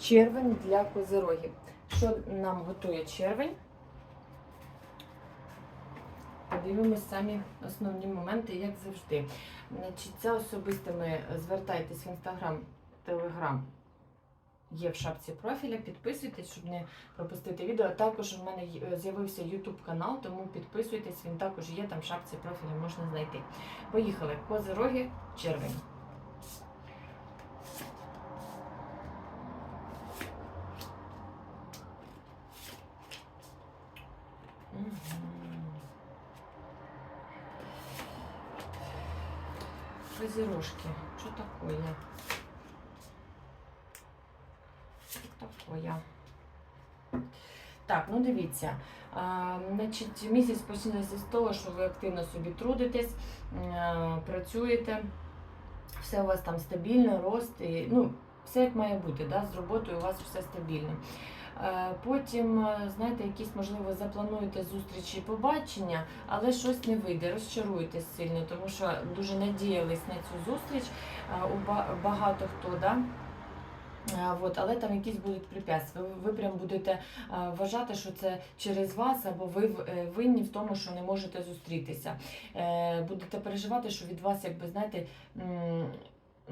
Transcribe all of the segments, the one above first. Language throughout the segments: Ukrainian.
Червень для козирогів. Що нам готує червень? Подивимось самі основні моменти, як завжди. Значить, це особистими звертайтесь в інстаграм, телеграм. Є в шапці профіля, підписуйтесь, щоб не пропустити відео. Також у мене з'явився YouTube канал, тому підписуйтесь, він також є там в шапці профіля, можна знайти. Поїхали. Козироги, червень. Козерожки. Что такое? Що такое? Так, ну дивіться. А, значить, місяць починається з того, що ви активно собі трудитесь, е, працюєте, все у вас там стабільно, рост, і, ну, все як має бути, да? з роботою у вас все стабільно. Е, Потім, е, знаєте, якісь, можливо, заплануєте зустрічі і побачення, але щось не вийде, розчаруєтесь сильно, тому що дуже надіялись на цю зустріч. е, У багато хто, да? От, але там якісь будуть препятствия. Ви, прям будете вважати, що це через вас, або ви винні в тому, що не можете зустрітися. Будете переживати, що від вас, якби знаєте,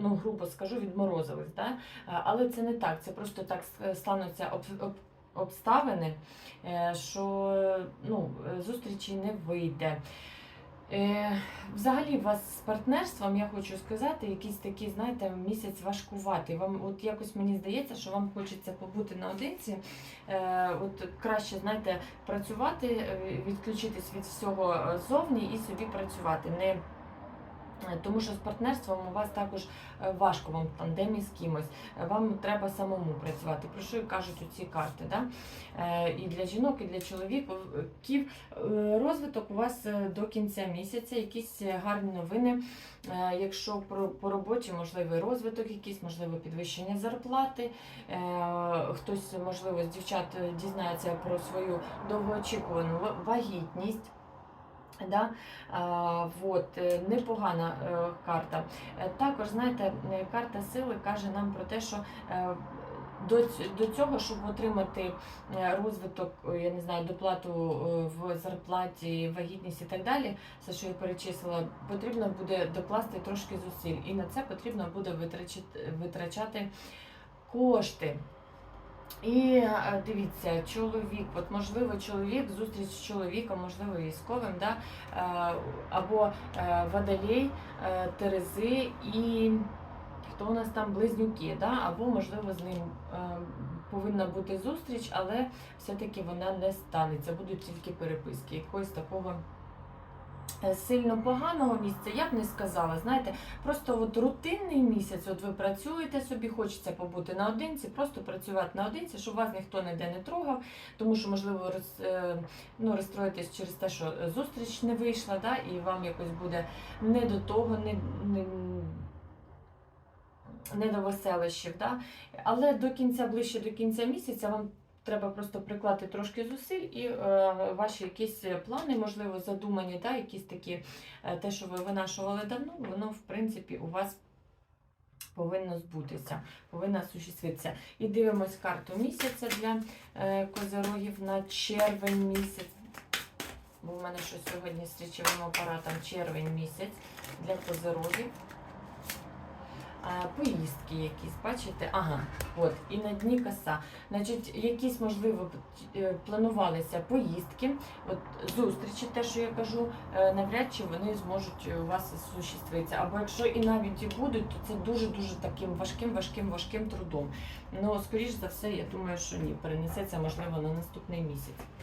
ну грубо скажу, відморозились. Да? Е, Але це не так. Це просто так стануться об, об, обставини, е, що ну, е, зустрічі не вийде. Е, Взагалі, у вас з партнерством, я хочу сказати, якийсь такий, знаєте, місяць важкуватий. Вам от якось мені здається, що вам хочеться побути наодинці. Е, от краще, знаєте, працювати, е, відключитись від всього е, зовні і собі працювати. Не Е, тому що з партнерством у вас також е, важко вам в тандемі з кимось. Е, Вам треба самому працювати. Про що і кажуть ці карти? Да? Е, І для жінок, і для чоловіків Е, розвиток у вас е, до кінця місяця, якісь е, гарні новини. Е, Якщо про по роботі можливий розвиток, якийсь можливо підвищення зарплати. Е, Хтось, можливо, з дівчат е, дізнається про свою довгоочікувану ва- вагітність. Да? Вот, е, непогана е, карта. Е, Також, знаєте, карта сили каже нам про те, що до, ць- до цього, щоб отримати розвиток, я не знаю, доплату в зарплаті, вагітність і так далі, все, що я перечислила, потрібно буде докласти трошки зусиль. І на це потрібно буде витрачати кошти. І е, дивіться, чоловік, от можливо, чоловік, зустріч з чоловіком, можливо, військовим, да? е, або е, водолей, терези і хто у нас там близнюки, да? або, можливо, з ним повинна бути зустріч, але все-таки вона не станеться, будуть тільки переписки. Якогось такого сильно поганого місця я б не сказала. Знаєте, просто от рутинний місяць, от ви працюєте собі, хочеться побути наодинці, просто працювати наодинці, щоб вас ніхто ніде не трогав, тому що, можливо, роз, е, ну, розстроїтесь через те, що зустріч не вийшла, да, і вам якось буде не до того, не, не, не до веселищів. Да? Але до кінця, ближче до кінця місяця вам треба просто приклати трошки зусиль і е, ваші якісь плани, можливо, задумані, да, якісь такі, е, те, що ви винашували давно, воно, в принципі, у вас повинно збутися, повинно осуществитися. І дивимось карту місяця для е, козорогів на червень місяць. Бо в мене щось сьогодні з речовим апаратом червень місяць для козорогів. Поїздки якісь, бачите? Ага, от, і на дні коса. Значить, якісь, можливо, е, планувалися поїздки, от зустрічі, те, що я кажу, е, навряд чи вони зможуть у вас осуществитися. Або якщо і навіть і будуть, то це дуже-дуже таким важким, важким, важким трудом. Ну, скоріш за все, я думаю, що ні, перенесеться, можливо, на наступний місяць.